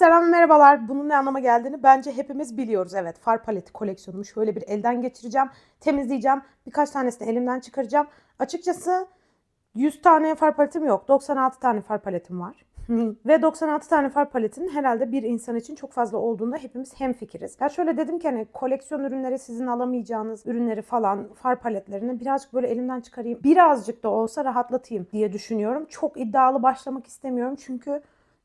selam merhabalar. Bunun ne anlama geldiğini bence hepimiz biliyoruz. Evet far paleti koleksiyonumu şöyle bir elden geçireceğim. Temizleyeceğim. Birkaç tanesini elimden çıkaracağım. Açıkçası 100 tane far paletim yok. 96 tane far paletim var. Ve 96 tane far paletinin herhalde bir insan için çok fazla olduğunda hepimiz hemfikiriz. Ya şöyle dedim ki hani koleksiyon ürünleri sizin alamayacağınız ürünleri falan far paletlerini birazcık böyle elimden çıkarayım. Birazcık da olsa rahatlatayım diye düşünüyorum. Çok iddialı başlamak istemiyorum çünkü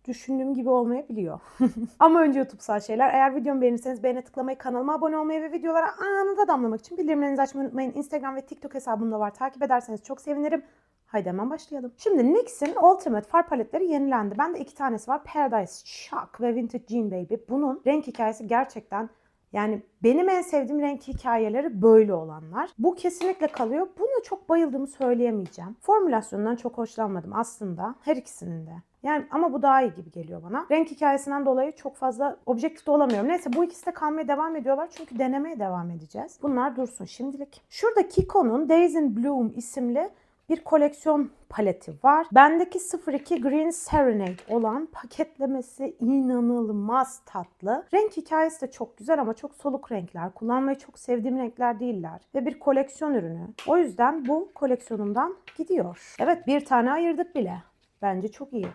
düşündüğüm gibi olmayabiliyor. Ama önce YouTube'sal şeyler. Eğer videomu beğenirseniz beğene tıklamayı, kanalıma abone olmayı ve videolara anında damlamak için bildirimlerinizi açmayı unutmayın. Instagram ve TikTok hesabım da var. Takip ederseniz çok sevinirim. Haydi hemen başlayalım. Şimdi NYX'in Ultimate far paletleri yenilendi. Bende iki tanesi var. Paradise Shock ve Vintage Jean Baby. Bunun renk hikayesi gerçekten yani benim en sevdiğim renk hikayeleri böyle olanlar. Bu kesinlikle kalıyor. Buna çok bayıldığımı söyleyemeyeceğim. Formülasyonundan çok hoşlanmadım aslında. Her ikisinin de. Yani ama bu daha iyi gibi geliyor bana. Renk hikayesinden dolayı çok fazla objektif olamıyorum. Neyse bu ikisi de kalmaya devam ediyorlar çünkü denemeye devam edeceğiz. Bunlar dursun şimdilik. Şurada Kiko'nun Days in Bloom isimli bir koleksiyon paleti var. Bendeki 02 Green Serenade olan paketlemesi inanılmaz tatlı. Renk hikayesi de çok güzel ama çok soluk renkler. Kullanmayı çok sevdiğim renkler değiller. Ve bir koleksiyon ürünü. O yüzden bu koleksiyonumdan gidiyor. Evet bir tane ayırdık bile. Bence çok iyi.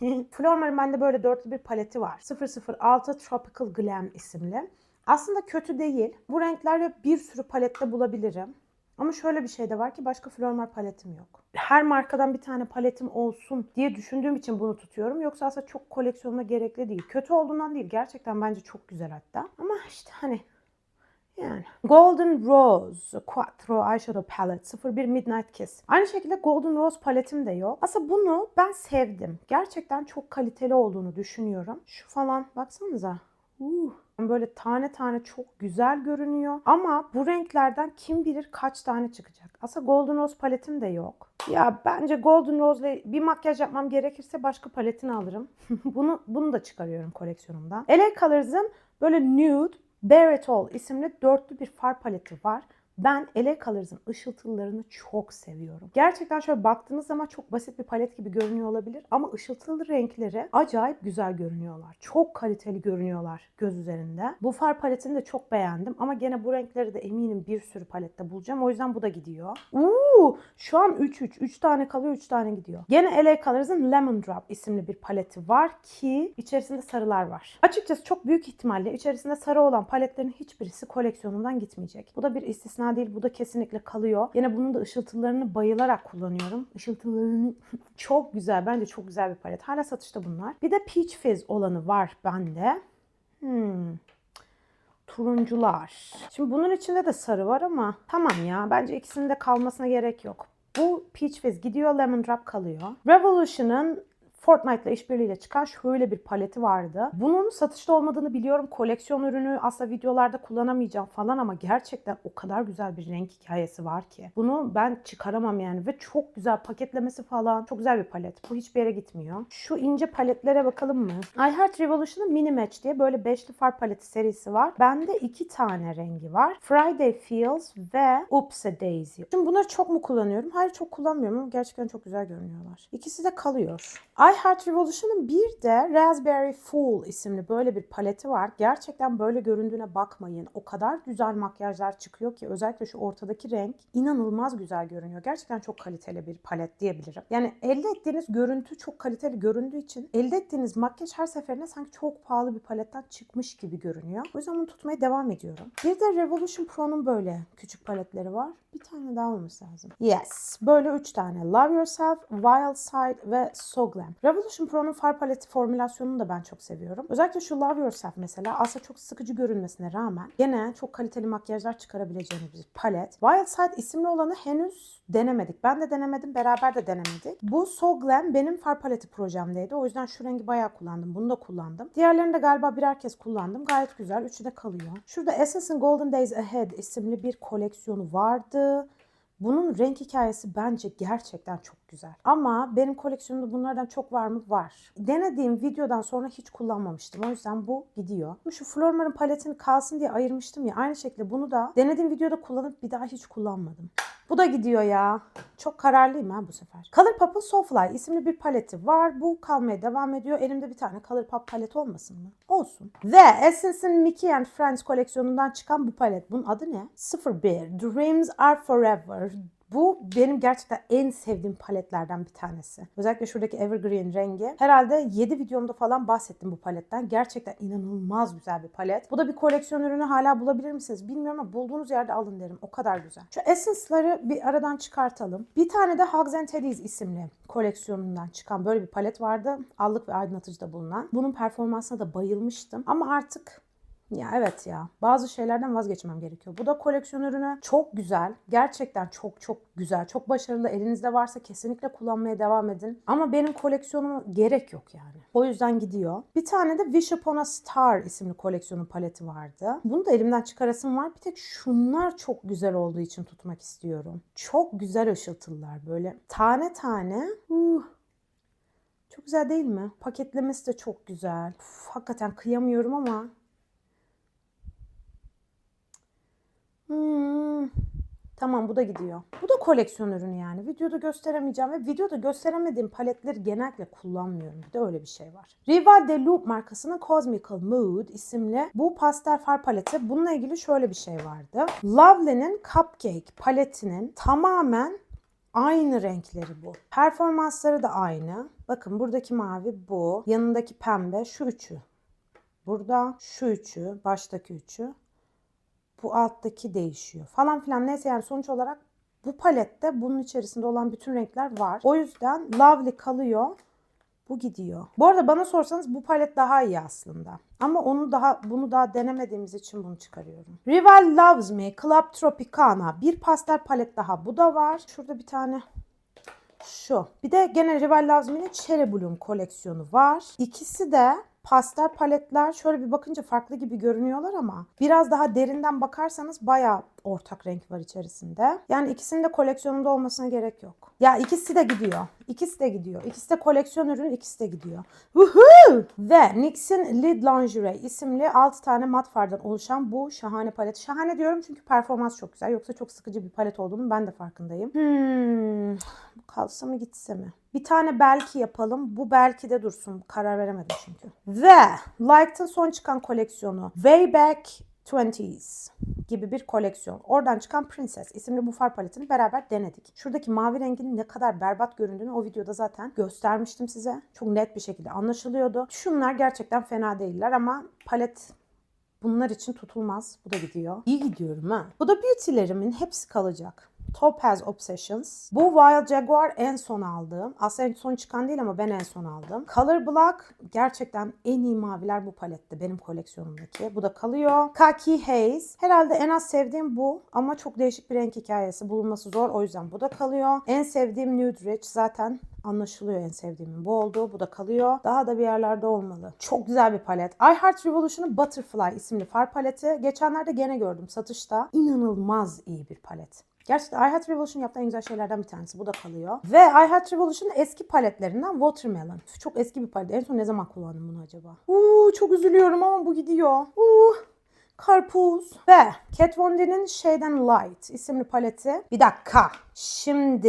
Flormar'ın bende böyle dörtlü bir paleti var. 006 Tropical Glam isimli. Aslında kötü değil. Bu renklerle bir sürü palette bulabilirim. Ama şöyle bir şey de var ki başka Flormar paletim yok. Her markadan bir tane paletim olsun diye düşündüğüm için bunu tutuyorum. Yoksa aslında çok koleksiyonuma gerekli değil. Kötü olduğundan değil. Gerçekten bence çok güzel hatta. Ama işte hani yani. Golden Rose Quattro Eyeshadow Palette 01 Midnight Kiss. Aynı şekilde Golden Rose paletim de yok. Aslında bunu ben sevdim. Gerçekten çok kaliteli olduğunu düşünüyorum. Şu falan baksanıza. Uh. Böyle tane tane çok güzel görünüyor. Ama bu renklerden kim bilir kaç tane çıkacak. Aslında Golden Rose paletim de yok. Ya bence Golden Rose bir makyaj yapmam gerekirse başka paletini alırım. bunu bunu da çıkarıyorum koleksiyonumdan. LA Colors'ın böyle nude All isimli dörtlü bir far paleti var. Ben LA Colors'ın ışıltılarını çok seviyorum. Gerçekten şöyle baktığınız zaman çok basit bir palet gibi görünüyor olabilir ama ışıltılı renkleri acayip güzel görünüyorlar. Çok kaliteli görünüyorlar göz üzerinde. Bu far paletini de çok beğendim ama gene bu renkleri de eminim bir sürü palette bulacağım. O yüzden bu da gidiyor. Uuu şu an 3-3. 3 tane kalıyor 3 tane gidiyor. Gene LA Colors'ın Lemon Drop isimli bir paleti var ki içerisinde sarılar var. Açıkçası çok büyük ihtimalle içerisinde sarı olan paletlerin hiçbirisi koleksiyonumdan gitmeyecek. Bu da bir istisna değil. Bu da kesinlikle kalıyor. Yine bunun da ışıltılarını bayılarak kullanıyorum. Işıltılarını çok güzel. Bence çok güzel bir palet. Hala satışta bunlar. Bir de Peach Fizz olanı var bende. Hmm. Turuncular. Şimdi bunun içinde de sarı var ama tamam ya. Bence ikisinin de kalmasına gerek yok. Bu Peach Fizz gidiyor. Lemon Drop kalıyor. Revolution'ın Fortnite'la işbirliğiyle çıkan şöyle bir paleti vardı. Bunun satışta olmadığını biliyorum. Koleksiyon ürünü aslında videolarda kullanamayacağım falan ama gerçekten o kadar güzel bir renk hikayesi var ki. Bunu ben çıkaramam yani ve çok güzel paketlemesi falan. Çok güzel bir palet. Bu hiçbir yere gitmiyor. Şu ince paletlere bakalım mı? I Heart Revolution'ın Mini Match diye böyle beşli far paleti serisi var. Bende iki tane rengi var. Friday Feels ve Oopsie Daisy. Şimdi bunları çok mu kullanıyorum? Hayır çok kullanmıyorum ama gerçekten çok güzel görünüyorlar. İkisi de kalıyor. I Heart Revolution'ın bir de Raspberry Fool isimli böyle bir paleti var. Gerçekten böyle göründüğüne bakmayın. O kadar güzel makyajlar çıkıyor ki özellikle şu ortadaki renk inanılmaz güzel görünüyor. Gerçekten çok kaliteli bir palet diyebilirim. Yani elde ettiğiniz görüntü çok kaliteli göründüğü için elde ettiğiniz makyaj her seferinde sanki çok pahalı bir paletten çıkmış gibi görünüyor. O yüzden bunu tutmaya devam ediyorum. Bir de Revolution Pro'nun böyle küçük paletleri var. Bir tane daha olması lazım. Yes. Böyle üç tane. Love Yourself, Wild Side ve So Glam. Revolution Pro'nun far paleti formülasyonunu da ben çok seviyorum. Özellikle şu Love Yourself mesela aslında çok sıkıcı görünmesine rağmen gene çok kaliteli makyajlar çıkarabileceğiniz bir palet. Wild Side isimli olanı henüz denemedik. Ben de denemedim, beraber de denemedik. Bu So Glam benim far paleti projemdeydi. O yüzden şu rengi bayağı kullandım. Bunu da kullandım. Diğerlerini de galiba birer kez kullandım. Gayet güzel. Üçü de kalıyor. Şurada Essence'ın Golden Days Ahead isimli bir koleksiyonu vardı. Bunun renk hikayesi bence gerçekten çok güzel. Ama benim koleksiyonumda bunlardan çok var mı? Var. Denediğim videodan sonra hiç kullanmamıştım. O yüzden bu gidiyor. Şu Flormar'ın paletini kalsın diye ayırmıştım ya. Aynı şekilde bunu da denediğim videoda kullanıp bir daha hiç kullanmadım. Bu da gidiyor ya. Çok kararlıyım ha bu sefer. Colourpop'un Soulfly isimli bir paleti var. Bu kalmaya devam ediyor. Elimde bir tane Colourpop palet olmasın mı? Olsun. Ve Essence'in Mickey and Friends koleksiyonundan çıkan bu palet. Bunun adı ne? 01. Dreams are forever. Bu benim gerçekten en sevdiğim paletlerden bir tanesi. Özellikle şuradaki evergreen rengi. Herhalde 7 videomda falan bahsettim bu paletten. Gerçekten inanılmaz güzel bir palet. Bu da bir koleksiyon ürünü hala bulabilir misiniz bilmiyorum ama bulduğunuz yerde alın derim. O kadar güzel. Şu Essence'ları bir aradan çıkartalım. Bir tane de Hugs and Teddies isimli koleksiyonundan çıkan böyle bir palet vardı. Allık ve aydınlatıcıda bulunan. Bunun performansına da bayılmıştım. Ama artık ya evet ya. Bazı şeylerden vazgeçmem gerekiyor. Bu da koleksiyon ürünü. Çok güzel. Gerçekten çok çok güzel. Çok başarılı. Elinizde varsa kesinlikle kullanmaya devam edin. Ama benim koleksiyonuma gerek yok yani. O yüzden gidiyor. Bir tane de Wish Upon a Star isimli koleksiyonun paleti vardı. Bunu da elimden çıkarasım var. Bir tek şunlar çok güzel olduğu için tutmak istiyorum. Çok güzel ışıltılılar böyle. Tane tane. Uh, çok güzel değil mi? Paketlemesi de çok güzel. Uf, hakikaten kıyamıyorum ama Hmm. Tamam bu da gidiyor. Bu da koleksiyon ürünü yani. Videoda gösteremeyeceğim ve videoda gösteremediğim paletleri genellikle kullanmıyorum. Bir de öyle bir şey var. Rival de Loop markasının Cosmical Mood isimli bu pastel far paleti. Bununla ilgili şöyle bir şey vardı. Lovely'nin Cupcake paletinin tamamen Aynı renkleri bu. Performansları da aynı. Bakın buradaki mavi bu. Yanındaki pembe şu üçü. Burada şu üçü. Baştaki üçü bu alttaki değişiyor falan filan neyse yani sonuç olarak bu palette bunun içerisinde olan bütün renkler var. O yüzden Lovely kalıyor. Bu gidiyor. Bu arada bana sorsanız bu palet daha iyi aslında. Ama onu daha bunu daha denemediğimiz için bunu çıkarıyorum. Rival Loves Me Club Tropicana bir pastel palet daha. Bu da var. Şurada bir tane şu. Bir de gene Rival Loves Me'nin Cherry Bloom koleksiyonu var. İkisi de pastel paletler şöyle bir bakınca farklı gibi görünüyorlar ama biraz daha derinden bakarsanız bayağı ortak renk var içerisinde. Yani ikisinin de koleksiyonunda olmasına gerek yok. Ya ikisi de gidiyor. İkisi de gidiyor. İkisi de koleksiyon ürünü, ikisi de gidiyor. Woohoo! Ve NYX'in Lid Lingerie isimli 6 tane mat fardan oluşan bu şahane palet. Şahane diyorum çünkü performans çok güzel. Yoksa çok sıkıcı bir palet olduğunu ben de farkındayım. Hmm, kalsa mı gitse mi? Bir tane belki yapalım. Bu belki de dursun. Karar veremedim çünkü. Ve Light'ın son çıkan koleksiyonu Way Back 20s gibi bir koleksiyon. Oradan çıkan Princess isimli bu far paletini beraber denedik. Şuradaki mavi rengin ne kadar berbat göründüğünü o videoda zaten göstermiştim size. Çok net bir şekilde anlaşılıyordu. Şunlar gerçekten fena değiller ama palet bunlar için tutulmaz. Bu da gidiyor. İyi gidiyorum ha. Bu da beauty'lerimin hepsi kalacak. Topaz Obsessions. Bu Wild Jaguar en son aldığım. Aslında en son çıkan değil ama ben en son aldım. Color Black gerçekten en iyi maviler bu palette benim koleksiyonumdaki. Bu da kalıyor. Khaki Haze. Herhalde en az sevdiğim bu ama çok değişik bir renk hikayesi. Bulunması zor o yüzden bu da kalıyor. En sevdiğim Nude Rich zaten anlaşılıyor en sevdiğimin bu olduğu. Bu da kalıyor. Daha da bir yerlerde olmalı. Çok güzel bir palet. I Heart Revolution'ın Butterfly isimli far paleti. Geçenlerde gene gördüm satışta. İnanılmaz iyi bir palet. Gerçekten iHeart Revolution yaptığı en güzel şeylerden bir tanesi. Bu da kalıyor. Ve iHeart Revolution'ın eski paletlerinden Watermelon. Çok eski bir palet. En son ne zaman kullandım bunu acaba? Uuu çok üzülüyorum ama bu gidiyor. Uuu. Karpuz ve Kat Von D'nin and Light isimli paleti. Bir dakika. Şimdi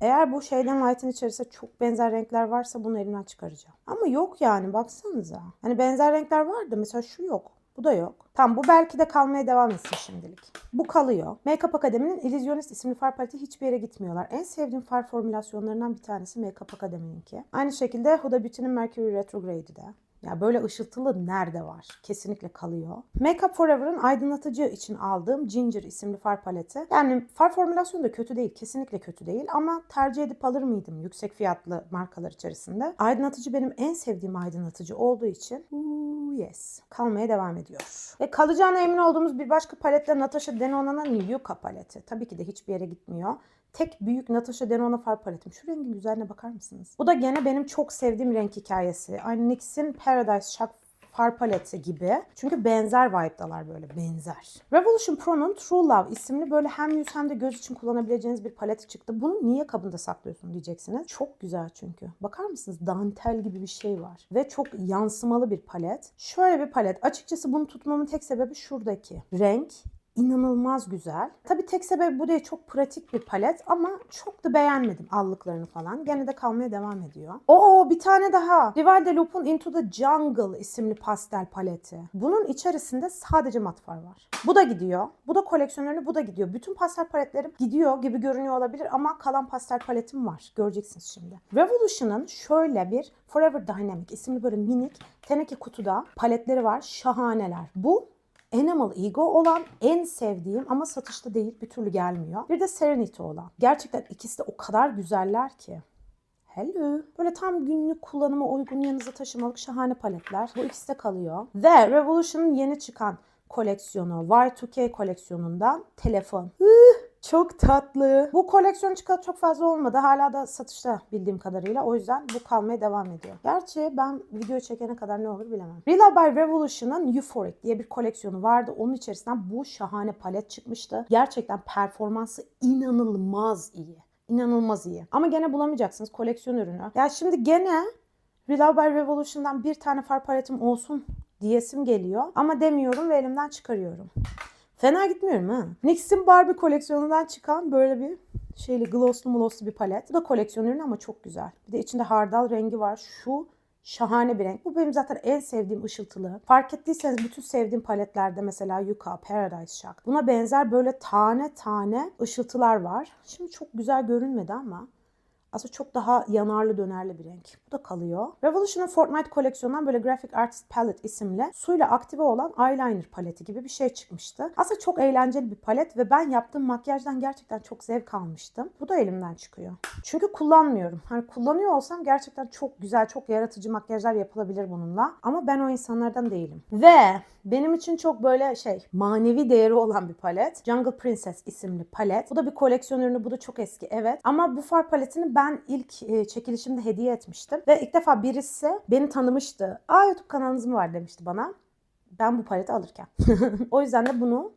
eğer bu şeyden light'ın içerisinde çok benzer renkler varsa bunu elimden çıkaracağım. Ama yok yani baksanıza. Hani benzer renkler vardı. Mesela şu yok. Bu da yok. Tamam bu belki de kalmaya devam etsin şimdilik. Bu kalıyor. Makeup Akademi'nin Illusionist isimli far paleti hiçbir yere gitmiyorlar. En sevdiğim far formülasyonlarından bir tanesi Makeup Akademi'ninki. Aynı şekilde Huda Beauty'nin Mercury Retrograde'i de. Ya böyle ışıltılı nerede var? Kesinlikle kalıyor. Makeup Forever'ın aydınlatıcı için aldığım Ginger isimli far paleti. Yani far formülasyonu da kötü değil. Kesinlikle kötü değil ama tercih edip alır mıydım yüksek fiyatlı markalar içerisinde? Aydınlatıcı benim en sevdiğim aydınlatıcı olduğu için Ooh, yes. Kalmaya devam ediyor. Ve kalacağına emin olduğumuz bir başka paletle Natasha Denona'nın Yuka paleti. Tabii ki de hiçbir yere gitmiyor. Tek büyük Natasha Denona far paletim. Şu rengin güzelliğine bakar mısınız? Bu da gene benim çok sevdiğim renk hikayesi. Aynı NYX'in Paradise Shock far paleti gibi. Çünkü benzer vibe'dalar böyle benzer. Revolution Pro'nun True Love isimli böyle hem yüz hem de göz için kullanabileceğiniz bir palet çıktı. Bunu niye kabında saklıyorsun diyeceksiniz. Çok güzel çünkü. Bakar mısınız? Dantel gibi bir şey var. Ve çok yansımalı bir palet. Şöyle bir palet. Açıkçası bunu tutmamın tek sebebi şuradaki renk inanılmaz güzel. Tabii tek sebebi bu değil çok pratik bir palet ama çok da beğenmedim allıklarını falan. Gene de kalmaya devam ediyor. Oo bir tane daha. Rival Loop'un Into the Jungle isimli pastel paleti. Bunun içerisinde sadece mat far var. Bu da gidiyor. Bu da koleksiyonlarını bu da gidiyor. Bütün pastel paletlerim gidiyor gibi görünüyor olabilir ama kalan pastel paletim var. Göreceksiniz şimdi. Revolution'ın şöyle bir Forever Dynamic isimli böyle minik teneke kutuda paletleri var. Şahaneler. Bu Animal Ego olan en sevdiğim ama satışta değil bir türlü gelmiyor. Bir de Serenity olan. Gerçekten ikisi de o kadar güzeller ki. Hello. Böyle tam günlük kullanıma uygun yanınıza taşımalık şahane paletler. Bu ikisi de kalıyor. Ve Revolution'ın yeni çıkan koleksiyonu Y2K koleksiyonundan telefon. Hıh, çok tatlı. Bu koleksiyon çıkalı çok fazla olmadı. Hala da satışta bildiğim kadarıyla. O yüzden bu kalmaya devam ediyor. Gerçi ben video çekene kadar ne olur bilemem. Real by Revolution'ın Euphoric diye bir koleksiyonu vardı. Onun içerisinden bu şahane palet çıkmıştı. Gerçekten performansı inanılmaz iyi. İnanılmaz iyi. Ama gene bulamayacaksınız koleksiyon ürünü. Ya şimdi gene Real by Revolution'dan bir tane far paletim olsun diyesim geliyor. Ama demiyorum ve elimden çıkarıyorum. Fena gitmiyorum ha. NYX'in Barbie koleksiyonundan çıkan böyle bir şeyli glosslu glosslu bir palet. Bu da koleksiyon ürünü ama çok güzel. Bir de içinde hardal rengi var. Şu şahane bir renk. Bu benim zaten en sevdiğim ışıltılı. Fark ettiyseniz bütün sevdiğim paletlerde mesela Yuka, Paradise Shock. Buna benzer böyle tane tane ışıltılar var. Şimdi çok güzel görünmedi ama aslında çok daha yanarlı dönerli bir renk. Bu da kalıyor. Revolution'ın Fortnite koleksiyonundan böyle Graphic Artist Palette isimli suyla aktive olan eyeliner paleti gibi bir şey çıkmıştı. Aslında çok eğlenceli bir palet ve ben yaptığım makyajdan gerçekten çok zevk almıştım. Bu da elimden çıkıyor. Çünkü kullanmıyorum. Hani kullanıyor olsam gerçekten çok güzel, çok yaratıcı makyajlar yapılabilir bununla. Ama ben o insanlardan değilim. Ve benim için çok böyle şey manevi değeri olan bir palet. Jungle Princess isimli palet. Bu da bir koleksiyon ürünü. Bu da çok eski evet. Ama bu far paletini ben ilk e, çekilişimde hediye etmiştim. Ve ilk defa birisi beni tanımıştı. Aa YouTube kanalınız mı var demişti bana. Ben bu paleti alırken. o yüzden de bunu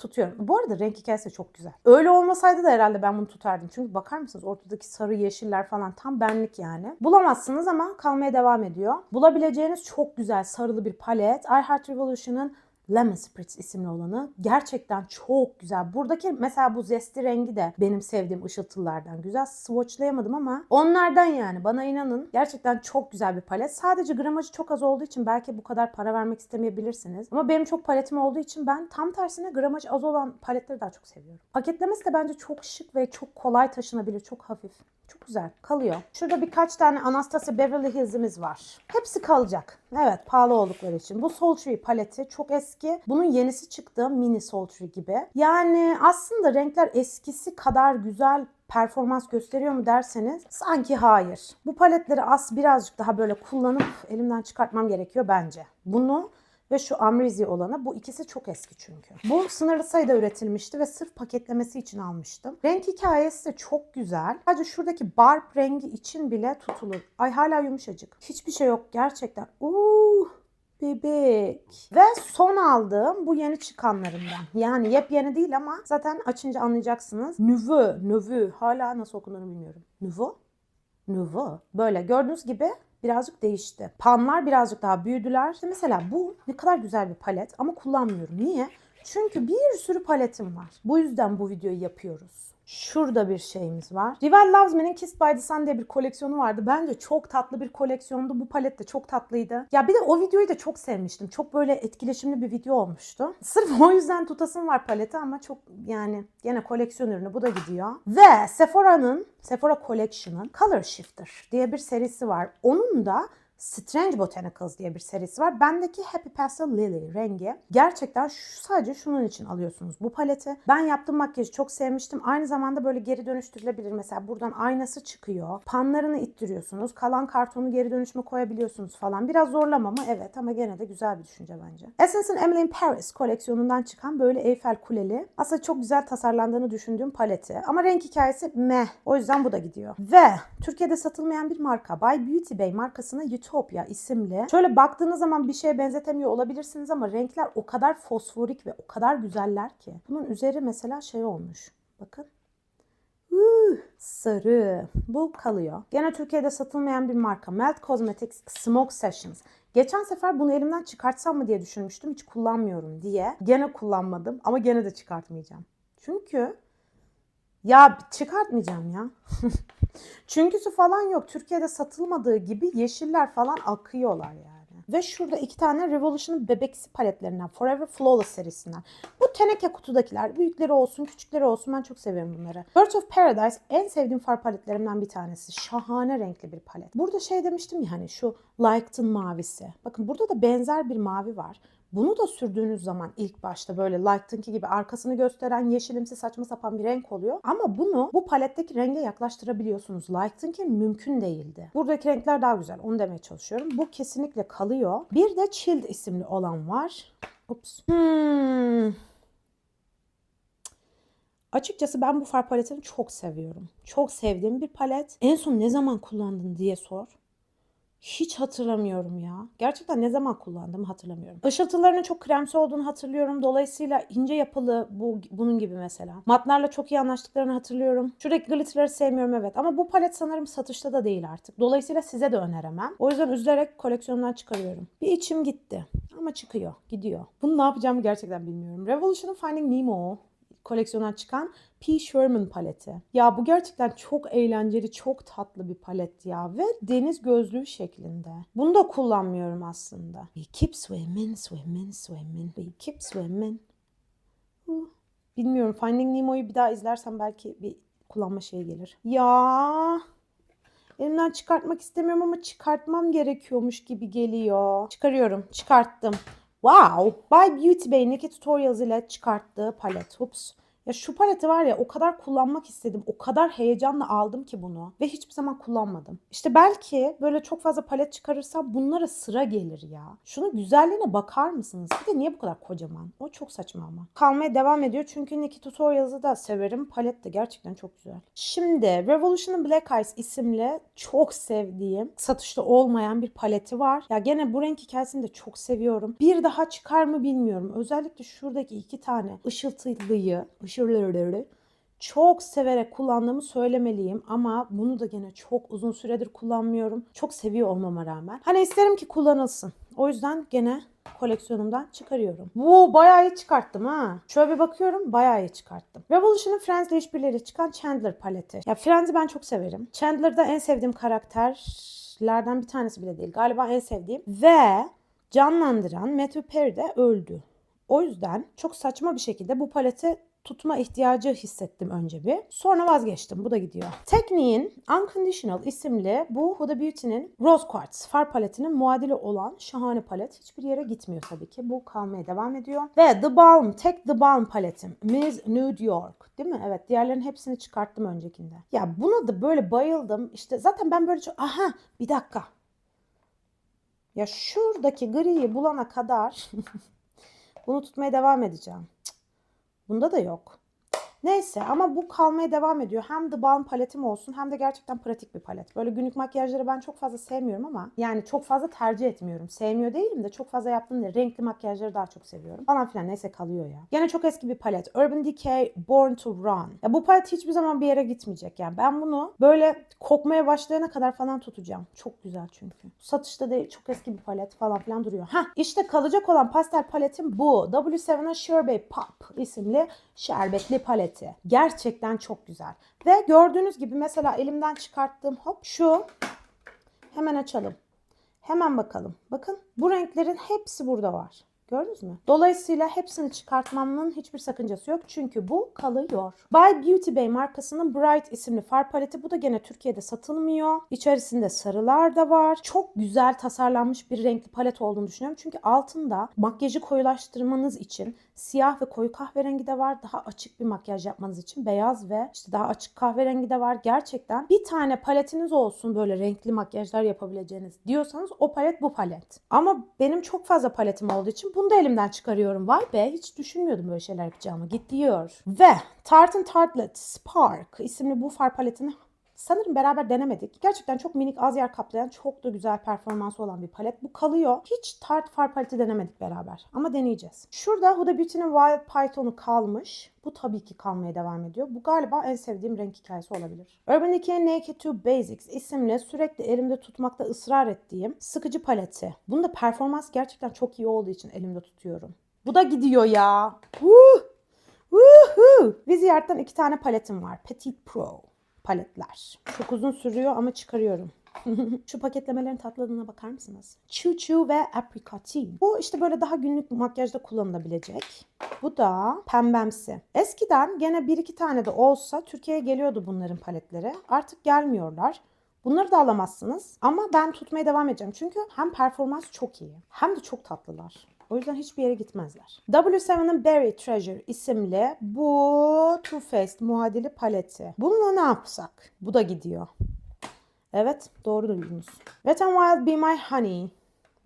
tutuyorum. Bu arada renk hikayesi çok güzel. Öyle olmasaydı da herhalde ben bunu tutardım. Çünkü bakar mısınız ortadaki sarı yeşiller falan tam benlik yani. Bulamazsınız ama kalmaya devam ediyor. Bulabileceğiniz çok güzel sarılı bir palet. I Heart Revolution'ın Lemon Spritz isimli olanı gerçekten çok güzel. Buradaki mesela bu zesti rengi de benim sevdiğim ışıltılardan güzel. Swatchlayamadım ama onlardan yani bana inanın gerçekten çok güzel bir palet. Sadece gramajı çok az olduğu için belki bu kadar para vermek istemeyebilirsiniz. Ama benim çok paletim olduğu için ben tam tersine gramajı az olan paletleri daha çok seviyorum. Paketlemesi de bence çok şık ve çok kolay taşınabilir. Çok hafif. Çok güzel. Kalıyor. Şurada birkaç tane Anastasia Beverly Hills'imiz var. Hepsi kalacak. Evet pahalı oldukları için. Bu Sultry paleti çok eski. Bunun yenisi çıktı. Mini Sultry gibi. Yani aslında renkler eskisi kadar güzel performans gösteriyor mu derseniz sanki hayır. Bu paletleri az birazcık daha böyle kullanıp elimden çıkartmam gerekiyor bence. Bunu ve şu Amrizi olanı. Bu ikisi çok eski çünkü. Bu sınırlı sayıda üretilmişti ve sırf paketlemesi için almıştım. Renk hikayesi de çok güzel. Sadece şuradaki barb rengi için bile tutulur. Ay hala yumuşacık. Hiçbir şey yok gerçekten. Uuu bebek. Ve son aldığım bu yeni çıkanlarından. Yani yepyeni değil ama zaten açınca anlayacaksınız. Nüvö, növü. Hala nasıl okunduğunu bilmiyorum. Nüvö? Nüvö. Böyle gördüğünüz gibi birazcık değişti. Panlar birazcık daha büyüdüler. İşte mesela bu ne kadar güzel bir palet ama kullanmıyorum. Niye? Çünkü bir sürü paletim var. Bu yüzden bu videoyu yapıyoruz. Şurada bir şeyimiz var. Rival Loves Me'nin Kissed by the Sun diye bir koleksiyonu vardı. Bence çok tatlı bir koleksiyondu. Bu palet de çok tatlıydı. Ya bir de o videoyu da çok sevmiştim. Çok böyle etkileşimli bir video olmuştu. Sırf o yüzden tutasım var paleti ama çok yani gene koleksiyon ürünü bu da gidiyor. Ve Sephora'nın Sephora Collection'ın Color Shifter diye bir serisi var. Onun da Strange Botanicals diye bir serisi var. Bendeki Happy Pastel Lily rengi. Gerçekten şu, sadece şunun için alıyorsunuz bu paleti. Ben yaptığım makyajı çok sevmiştim. Aynı zamanda böyle geri dönüştürülebilir. Mesela buradan aynası çıkıyor. Panlarını ittiriyorsunuz. Kalan kartonu geri dönüşüme koyabiliyorsunuz falan. Biraz zorlama mı? Evet ama gene de güzel bir düşünce bence. Essence'ın Emily in Paris koleksiyonundan çıkan böyle Eiffel Kuleli. Aslında çok güzel tasarlandığını düşündüğüm paleti. Ama renk hikayesi meh. O yüzden bu da gidiyor. Ve Türkiye'de satılmayan bir marka. By Beauty Bay markasına Utopia isimli. Şöyle baktığınız zaman bir şeye benzetemiyor olabilirsiniz ama renkler o kadar fosforik ve o kadar güzeller ki. Bunun üzeri mesela şey olmuş. Bakın. Sarı. Bu kalıyor. Gene Türkiye'de satılmayan bir marka. Melt Cosmetics Smoke Sessions. Geçen sefer bunu elimden çıkartsam mı diye düşünmüştüm. Hiç kullanmıyorum diye. Gene kullanmadım ama gene de çıkartmayacağım. Çünkü ya çıkartmayacağım ya. Çünküsü falan yok. Türkiye'de satılmadığı gibi yeşiller falan akıyorlar yani. Ve şurada iki tane Revolution'ın bebeksi paletlerinden. Forever Flawless serisinden. Bu teneke kutudakiler. Büyükleri olsun, küçükleri olsun. Ben çok seviyorum bunları. Birds of Paradise en sevdiğim far paletlerimden bir tanesi. Şahane renkli bir palet. Burada şey demiştim ya hani şu Lighten mavisi. Bakın burada da benzer bir mavi var. Bunu da sürdüğünüz zaman ilk başta böyle Light'ınki gibi arkasını gösteren yeşilimsi saçma sapan bir renk oluyor. Ama bunu bu paletteki renge yaklaştırabiliyorsunuz. Light'ınki mümkün değildi. Buradaki renkler daha güzel. Onu demeye çalışıyorum. Bu kesinlikle kalıyor. Bir de Chilled isimli olan var. Ups. Hmm. Açıkçası ben bu far paletini çok seviyorum. Çok sevdiğim bir palet. En son ne zaman kullandın diye sor. Hiç hatırlamıyorum ya. Gerçekten ne zaman kullandım hatırlamıyorum. Işıltılarının çok kremsi olduğunu hatırlıyorum. Dolayısıyla ince yapılı bu bunun gibi mesela. Matlarla çok iyi anlaştıklarını hatırlıyorum. Şuradaki glitterları sevmiyorum evet. Ama bu palet sanırım satışta da değil artık. Dolayısıyla size de öneremem. O yüzden üzülerek koleksiyondan çıkarıyorum. Bir içim gitti. Ama çıkıyor. Gidiyor. Bunu ne yapacağımı gerçekten bilmiyorum. Revolution'ın Finding Nemo koleksiyondan çıkan P. Sherman paleti. Ya bu gerçekten çok eğlenceli, çok tatlı bir palet ya ve deniz gözlüğü şeklinde. Bunu da kullanmıyorum aslında. We keep swimming, swimming, swimming. We keep swimming. Huh. Bilmiyorum. Finding Nemo'yu bir daha izlersem belki bir kullanma şeyi gelir. Ya Elimden çıkartmak istemiyorum ama çıkartmam gerekiyormuş gibi geliyor. Çıkarıyorum. Çıkarttım. Wow! By Beauty Bay Naked Tutorials ile çıkarttığı palet. Ups. Ya şu paleti var ya o kadar kullanmak istedim. O kadar heyecanla aldım ki bunu. Ve hiçbir zaman kullanmadım. İşte belki böyle çok fazla palet çıkarırsam bunlara sıra gelir ya. Şunun güzelliğine bakar mısınız? Bir de niye bu kadar kocaman? O çok saçma ama. Kalmaya devam ediyor çünkü Naked Tutorials'ı da severim. Palet de gerçekten çok güzel. Şimdi Revolution'ın Black Eyes isimli çok sevdiğim satışta olmayan bir paleti var. Ya gene bu renk hikayesini de çok seviyorum. Bir daha çıkar mı bilmiyorum. Özellikle şuradaki iki tane ışıltılıyı, ışıltılıyı çok severek kullandığımı söylemeliyim ama bunu da gene çok uzun süredir kullanmıyorum. Çok seviyor olmama rağmen. Hani isterim ki kullanılsın. O yüzden gene koleksiyonumdan çıkarıyorum. Bu bayağı iyi çıkarttım ha. Şöyle bir bakıyorum bayağı iyi çıkarttım. Revolution'ın Friends'le işbirliğiyle çıkan Chandler paleti. Ya Friends'i ben çok severim. Chandler'da en sevdiğim karakterlerden bir tanesi bile değil. Galiba en sevdiğim. Ve canlandıran Matthew Perry de öldü. O yüzden çok saçma bir şekilde bu paleti tutma ihtiyacı hissettim önce bir. Sonra vazgeçtim. Bu da gidiyor. Tekniğin Unconditional isimli bu Huda Beauty'nin Rose Quartz far paletinin muadili olan şahane palet. Hiçbir yere gitmiyor tabii ki. Bu kalmaya devam ediyor. Ve The Balm, tek The Balm paletim. Miss Nude York. Değil mi? Evet. Diğerlerin hepsini çıkarttım öncekinde. Ya buna da böyle bayıldım. İşte zaten ben böyle çok... Aha bir dakika. Ya şuradaki griyi bulana kadar bunu tutmaya devam edeceğim. Bunda da yok. Neyse ama bu kalmaya devam ediyor. Hem The Balm paletim olsun hem de gerçekten pratik bir palet. Böyle günlük makyajları ben çok fazla sevmiyorum ama yani çok fazla tercih etmiyorum. Sevmiyor değilim de çok fazla yaptığım değil. Renkli makyajları daha çok seviyorum. Falan filan neyse kalıyor ya. Gene çok eski bir palet. Urban Decay Born to Run. Ya bu palet hiçbir zaman bir yere gitmeyecek yani. Ben bunu böyle kokmaya başlayana kadar falan tutacağım. Çok güzel çünkü. Satışta değil çok eski bir palet falan filan duruyor. Ha işte kalacak olan pastel paletim bu. W7'a Sherbet Pop isimli şerbetli palet paleti. Gerçekten çok güzel. Ve gördüğünüz gibi mesela elimden çıkarttığım hop şu. Hemen açalım. Hemen bakalım. Bakın bu renklerin hepsi burada var. Gördünüz mü? Dolayısıyla hepsini çıkartmamın hiçbir sakıncası yok. Çünkü bu kalıyor. By Beauty Bay markasının Bright isimli far paleti. Bu da gene Türkiye'de satılmıyor. İçerisinde sarılar da var. Çok güzel tasarlanmış bir renkli palet olduğunu düşünüyorum. Çünkü altında makyajı koyulaştırmanız için siyah ve koyu kahverengi de var. Daha açık bir makyaj yapmanız için beyaz ve işte daha açık kahverengi de var. Gerçekten bir tane paletiniz olsun böyle renkli makyajlar yapabileceğiniz diyorsanız o palet bu palet. Ama benim çok fazla paletim olduğu için bunu da elimden çıkarıyorum. Vay be hiç düşünmüyordum böyle şeyler yapacağımı. Git diyor. Ve Tarte Tartlet Spark isimli bu far paletini Sanırım beraber denemedik. Gerçekten çok minik az yer kaplayan çok da güzel performansı olan bir palet. Bu kalıyor. Hiç Tarte far paleti denemedik beraber. Ama deneyeceğiz. Şurada Huda Beauty'nin Wild Python'u kalmış. Bu tabii ki kalmaya devam ediyor. Bu galiba en sevdiğim renk hikayesi olabilir. Urban Decay'in Naked to Basics isimli sürekli elimde tutmakta ısrar ettiğim sıkıcı paleti. Bunda performans gerçekten çok iyi olduğu için elimde tutuyorum. Bu da gidiyor ya. Woo! Woohoo! Viziyart'tan iki tane paletim var. Petit Pro paletler. Çok uzun sürüyor ama çıkarıyorum. Şu paketlemelerin tatlılığına bakar mısınız? Choo Choo ve Apricotine. Bu işte böyle daha günlük makyajda kullanılabilecek. Bu da pembemsi. Eskiden gene bir iki tane de olsa Türkiye'ye geliyordu bunların paletleri. Artık gelmiyorlar. Bunları da alamazsınız. Ama ben tutmaya devam edeceğim. Çünkü hem performans çok iyi hem de çok tatlılar. O yüzden hiçbir yere gitmezler. W7'ın Berry Treasure isimli bu Too Faced muadili paleti. Bununla ne yapsak? Bu da gidiyor. Evet doğru duydunuz. Wet n Wild Be My Honey.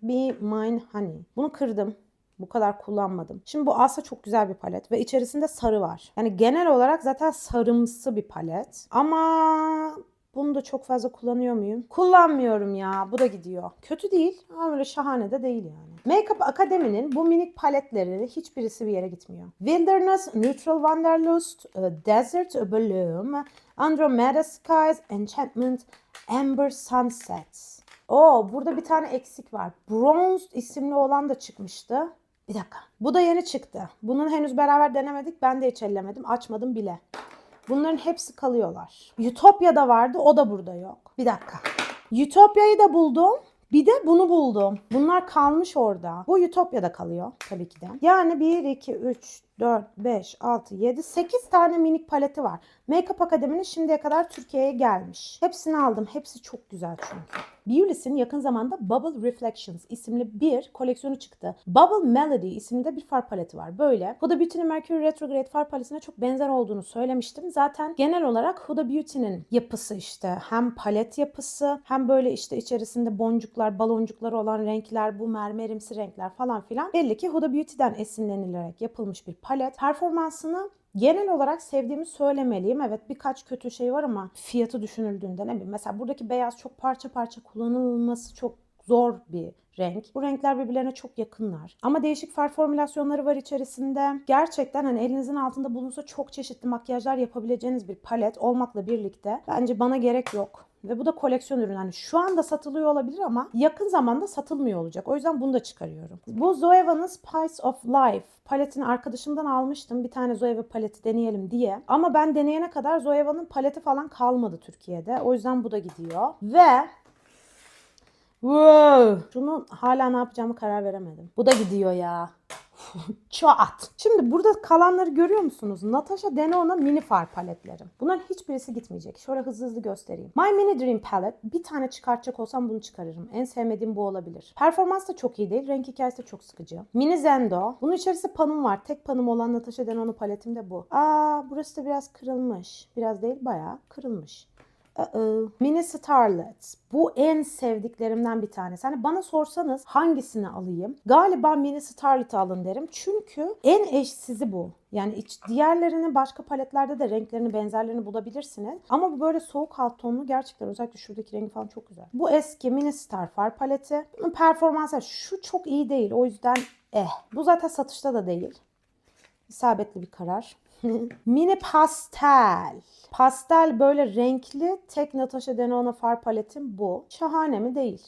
Be Mine Honey. Bunu kırdım. Bu kadar kullanmadım. Şimdi bu aslında çok güzel bir palet ve içerisinde sarı var. Yani genel olarak zaten sarımsı bir palet. Ama bunu da çok fazla kullanıyor muyum? Kullanmıyorum ya. Bu da gidiyor. Kötü değil ama öyle şahane de değil yani. Makeup Akademi'nin bu minik paletleri hiçbirisi bir yere gitmiyor. Wilderness, Neutral Wanderlust, e, Desert Bloom, Andromeda Skies, Enchantment, Amber Sunsets. Oo burada bir tane eksik var. Bronzed isimli olan da çıkmıştı. Bir dakika. Bu da yeni çıktı. Bunun henüz beraber denemedik. Ben de hiç ellemedim. Açmadım bile. Bunların hepsi kalıyorlar. Utopya'da vardı. O da burada yok. Bir dakika. Utopya'yı da buldum. Bir de bunu buldum. Bunlar kalmış orada. Bu Utopya'da kalıyor tabii ki de. Yani 1, 2, 3, 4, 5, 6, 7, 8 tane minik paleti var. Makeup Akademi'nin şimdiye kadar Türkiye'ye gelmiş. Hepsini aldım. Hepsi çok güzel çünkü. Beulis'in yakın zamanda Bubble Reflections isimli bir koleksiyonu çıktı. Bubble Melody isimli de bir far paleti var. Böyle. Huda Beauty'nin Mercury Retrograde far paletine çok benzer olduğunu söylemiştim. Zaten genel olarak Huda Beauty'nin yapısı işte hem palet yapısı hem böyle işte içerisinde boncuklar, baloncuklar olan renkler, bu mermerimsi renkler falan filan. Belli ki Huda Beauty'den esinlenilerek yapılmış bir palet. Performansını Genel olarak sevdiğimi söylemeliyim. Evet birkaç kötü şey var ama fiyatı düşünüldüğünde ne bileyim. Mesela buradaki beyaz çok parça parça kullanılması çok zor bir renk. Bu renkler birbirlerine çok yakınlar. Ama değişik far formülasyonları var içerisinde. Gerçekten hani elinizin altında bulunsa çok çeşitli makyajlar yapabileceğiniz bir palet olmakla birlikte bence bana gerek yok. Ve bu da koleksiyon ürünü. Hani şu anda satılıyor olabilir ama yakın zamanda satılmıyor olacak. O yüzden bunu da çıkarıyorum. Bu Zoeva'nın Spice of Life paletini arkadaşımdan almıştım. Bir tane Zoeva paleti deneyelim diye. Ama ben deneyene kadar Zoeva'nın paleti falan kalmadı Türkiye'de. O yüzden bu da gidiyor. Ve Wow. Şunu hala ne yapacağımı karar veremedim. Bu da gidiyor ya. Çat. Şimdi burada kalanları görüyor musunuz? Natasha Denona mini far paletlerim. Bunların hiçbirisi gitmeyecek. Şöyle hızlı hızlı göstereyim. My Mini Dream Palette. Bir tane çıkartacak olsam bunu çıkarırım. En sevmediğim bu olabilir. Performans da çok iyi değil. Renk hikayesi de çok sıkıcı. Mini Zendo. Bunun içerisinde panım var. Tek panım olan Natasha Denona paletim de bu. Aa burası da biraz kırılmış. Biraz değil bayağı kırılmış. Uh-oh. Mini Starlet. Bu en sevdiklerimden bir tanesi. Hani bana sorsanız hangisini alayım? Galiba Mini Starlet'ı alın derim. Çünkü en eşsizi bu. Yani iç, diğerlerini başka paletlerde de renklerini benzerlerini bulabilirsiniz. Ama bu böyle soğuk alt tonlu gerçekten özellikle şuradaki rengi falan çok güzel. Bu eski Mini Star far paleti. Bunun performansı şu çok iyi değil. O yüzden eh. Bu zaten satışta da değil. İsabetli bir karar. Mini pastel. Pastel böyle renkli tek Natasha Denona far paletim bu. Şahane mi? Değil.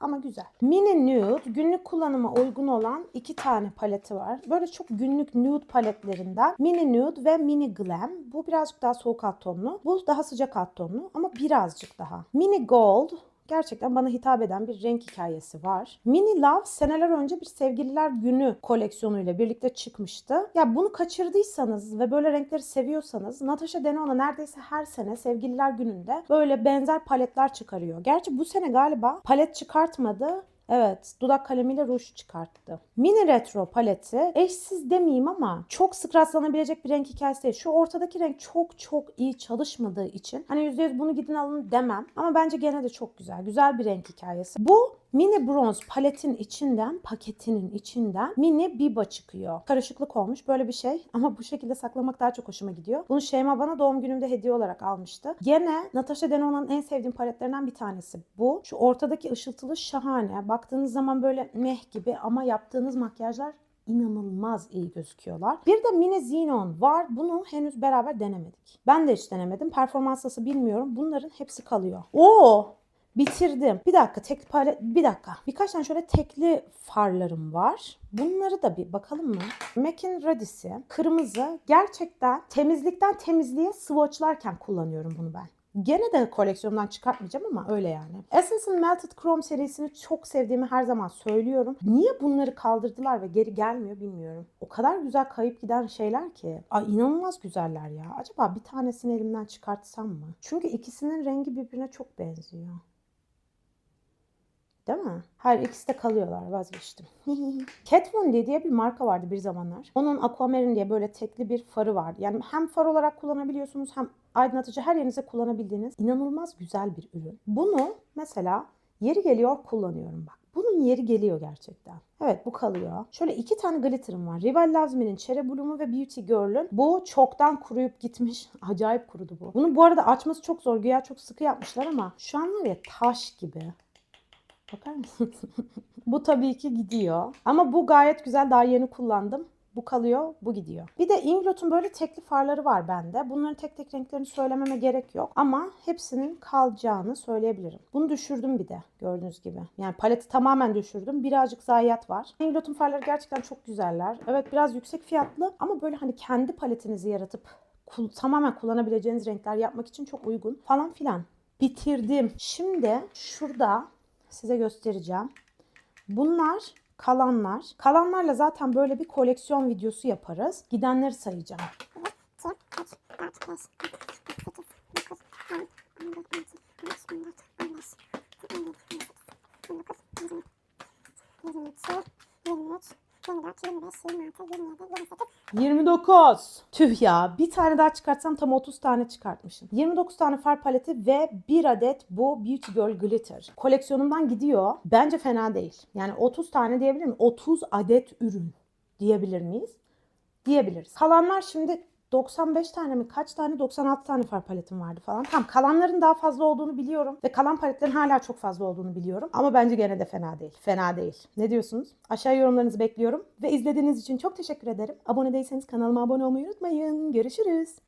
Ama güzel. Mini Nude günlük kullanıma uygun olan iki tane paleti var. Böyle çok günlük nude paletlerinden Mini Nude ve Mini Glam. Bu birazcık daha soğuk alt tonlu. Bu daha sıcak alt tonlu ama birazcık daha. Mini Gold gerçekten bana hitap eden bir renk hikayesi var. Mini Love seneler önce bir sevgililer günü koleksiyonuyla birlikte çıkmıştı. Ya bunu kaçırdıysanız ve böyle renkleri seviyorsanız Natasha Denona neredeyse her sene sevgililer gününde böyle benzer paletler çıkarıyor. Gerçi bu sene galiba palet çıkartmadı. Evet, dudak kalemiyle ruj çıkarttı. Mini retro paleti eşsiz demeyeyim ama çok sık rastlanabilecek bir renk hikayesi değil. Şu ortadaki renk çok çok iyi çalışmadığı için hani %100 bunu gidin alın demem. Ama bence gene de çok güzel. Güzel bir renk hikayesi. Bu mini bronz paletin içinden, paketinin içinden mini biba çıkıyor. Karışıklık olmuş böyle bir şey ama bu şekilde saklamak daha çok hoşuma gidiyor. Bunu Şeyma bana doğum günümde hediye olarak almıştı. Gene Natasha Denona'nın en sevdiğim paletlerinden bir tanesi bu. Şu ortadaki ışıltılı şahane. Baktığınız zaman böyle meh gibi ama yaptığınız makyajlar inanılmaz iyi gözüküyorlar. Bir de Mini Xenon var. Bunu henüz beraber denemedik. Ben de hiç denemedim. Performans nasıl bilmiyorum. Bunların hepsi kalıyor. Oo! Bitirdim. Bir dakika tek palet bir dakika. Birkaç tane şöyle tekli farlarım var. Bunları da bir bakalım mı? MAC'in Radis'i kırmızı. Gerçekten temizlikten temizliğe swatchlarken kullanıyorum bunu ben. Gene de koleksiyondan çıkartmayacağım ama öyle yani. Essence'ın Melted Chrome serisini çok sevdiğimi her zaman söylüyorum. Niye bunları kaldırdılar ve geri gelmiyor bilmiyorum. O kadar güzel kayıp giden şeyler ki. Ay inanılmaz güzeller ya. Acaba bir tanesini elimden çıkartsam mı? Çünkü ikisinin rengi birbirine çok benziyor. Değil mi? Hayır ikisi de kalıyorlar vazgeçtim. Kat Von D diye bir marka vardı bir zamanlar. Onun Aquamarine diye böyle tekli bir farı vardı. Yani hem far olarak kullanabiliyorsunuz hem aydınlatıcı her yerinize kullanabildiğiniz inanılmaz güzel bir ürün. Bunu mesela yeri geliyor kullanıyorum bak. Bunun yeri geliyor gerçekten. Evet bu kalıyor. Şöyle iki tane glitter'ım var. Rival Loves Me'nin Cherry Bloom'u ve Beauty Girl'ün. Bu çoktan kuruyup gitmiş. Acayip kurudu bu. Bunu bu arada açması çok zor. Güya çok sıkı yapmışlar ama şu an var ya taş gibi. Bakar mısınız? bu tabii ki gidiyor. Ama bu gayet güzel. Daha yeni kullandım. Bu kalıyor, bu gidiyor. Bir de Inglot'un böyle tekli farları var bende. Bunların tek tek renklerini söylememe gerek yok. Ama hepsinin kalacağını söyleyebilirim. Bunu düşürdüm bir de gördüğünüz gibi. Yani paleti tamamen düşürdüm. Birazcık zayiat var. Inglot'un farları gerçekten çok güzeller. Evet biraz yüksek fiyatlı ama böyle hani kendi paletinizi yaratıp kul- tamamen kullanabileceğiniz renkler yapmak için çok uygun falan filan. Bitirdim. Şimdi şurada size göstereceğim. Bunlar kalanlar. Kalanlarla zaten böyle bir koleksiyon videosu yaparız. Gidenleri sayacağım. 2, 3, 4, 5, 6, 7, 8, 9, 10, 11, 12, 13, 14, 15, 17, 18, 19, 20, 22, 23, 24, 25, 26, 27, 28, 29. Tüh ya. Bir tane daha çıkartsam tam 30 tane çıkartmışım. 29 tane far paleti ve bir adet bu Beauty Girl Glitter. Koleksiyonumdan gidiyor. Bence fena değil. Yani 30 tane diyebilir miyim? 30 adet ürün diyebilir miyiz? Diyebiliriz. Kalanlar şimdi 95 tane mi kaç tane 96 tane far paletim vardı falan. Tamam kalanların daha fazla olduğunu biliyorum ve kalan paletlerin hala çok fazla olduğunu biliyorum. Ama bence gene de fena değil. Fena değil. Ne diyorsunuz? Aşağı yorumlarınızı bekliyorum ve izlediğiniz için çok teşekkür ederim. Abone değilseniz kanalıma abone olmayı unutmayın. Görüşürüz.